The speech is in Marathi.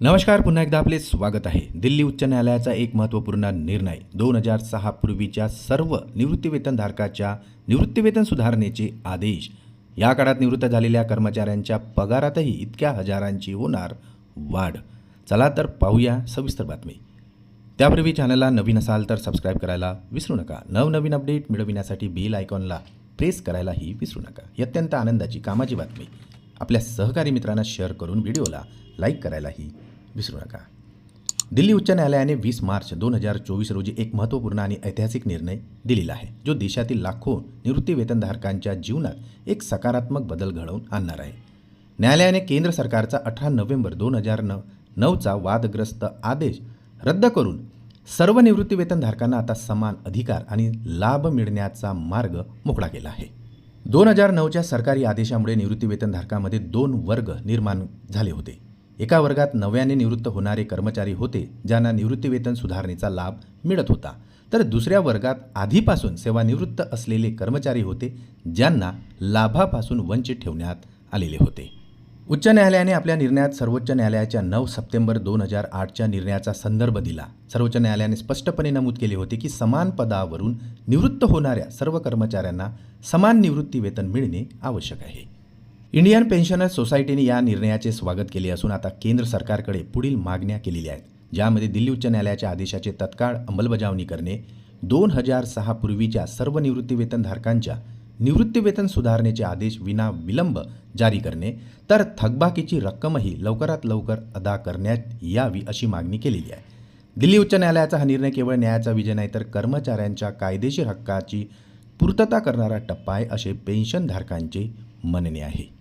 नमस्कार पुन्हा एकदा आपले स्वागत आहे. दिल्ली उच्च न्यायालयाचा एक महत्त्वपूर्ण निर्णय दोन हजार सहा पूर्वीच्या सर्व निवृत्तीवेतनधारकाच्या निवृत्तीवेतन सुधारणेचे आदेश. या काळात निवृत्त झालेल्या कर्मचाऱ्यांच्या पगारातही इतक्या हजारांची होणार वाढ. चला तर पाहूया सविस्तर बातमी. त्यापूर्वी चॅनलला नवीन असाल तर सबस्क्राईब करायला विसरू नका. नवनवीन अपडेट मिळविण्यासाठी बेल आयकॉनला प्रेस करायलाही विसरू नका. ही अत्यंत आनंदाची कामाची बातमी. आपल्या सहकारी मित्रांना शेअर करून व्हिडिओला लाईक करायलाही विसरू नका. दिल्ली उच्च न्यायालयाने वीस मार्च दोन हजार चोवीस रोजी एक महत्त्वपूर्ण आणि ऐतिहासिक निर्णय दिलेला आहे जो देशातील लाखो निवृत्ती वेतनधारकांच्या जीवनात एक सकारात्मक बदल घडवून आणणार आहे. न्यायालयाने केंद्र सरकारचा अठरा नोव्हेंबर दोन हजार न नऊचा वादग्रस्त आदेश रद्द करून सर्व निवृत्तीवेतनधारकांना आता समान अधिकार आणि लाभ मिळण्याचा मार्ग मोकळा केला आहे. दोन हजार नऊच्या सरकारी आदेशामुळे निवृत्तीवेतनधारकामध्ये दोन वर्ग निर्माण झाले होते. एका वर्गात नव्याने निवृत्त होणारे कर्मचारी होते ज्यांना निवृत्तीवेतन सुधारणेचा लाभ मिळत होता. तर दुसऱ्या वर्गात आधीपासून सेवानिवृत्त असलेले कर्मचारी होते ज्यांना लाभापासून वंचित ठेवण्यात आलेले होते. उच्च न्यायालयाने आपल्या निर्णयात सर्वोच्च न्यायालयाच्या नऊ सप्टेंबर दोन हजार आठच्या निर्णयाचा संदर्भ दिला. सर्वोच्च न्यायालयाने स्पष्टपणे नमूद केले होते की समान पदावरून निवृत्त होणाऱ्या सर्व कर्मचाऱ्यांना समान निवृत्ती वेतन मिळणे आवश्यक आहे. इंडियन पेन्शनर सोसायटीने या निर्णयाचे स्वागत केले असून आता केंद्र सरकारकडे पुढील मागण्या केलेल्या आहेत ज्यामध्ये दिल्ली उच्च न्यायालयाच्या आदेशाचे तत्काळ अंमलबजावणी करणे दोन हजार सहा पूर्वीच्या सर्व निवृत्तीवेतनधारकांच्या निवृत्तीवेतन सुधारणेचे आदेश विना विलंब जारी करणे तर थकबाकीची रक्कमही लवकरात लवकर अदा करण्यात यावी अशी मागणी केलेली आहे. दिल्ली उच्च न्यायालयाचा हा निर्णय केवळ न्यायाचा विजय नाही तर कर्मचाऱ्यांच्या कायदेशीर हक्काची पूर्तता करणारा टप्पा आहे असे पेन्शनधारकांचे म्हणणे आहे.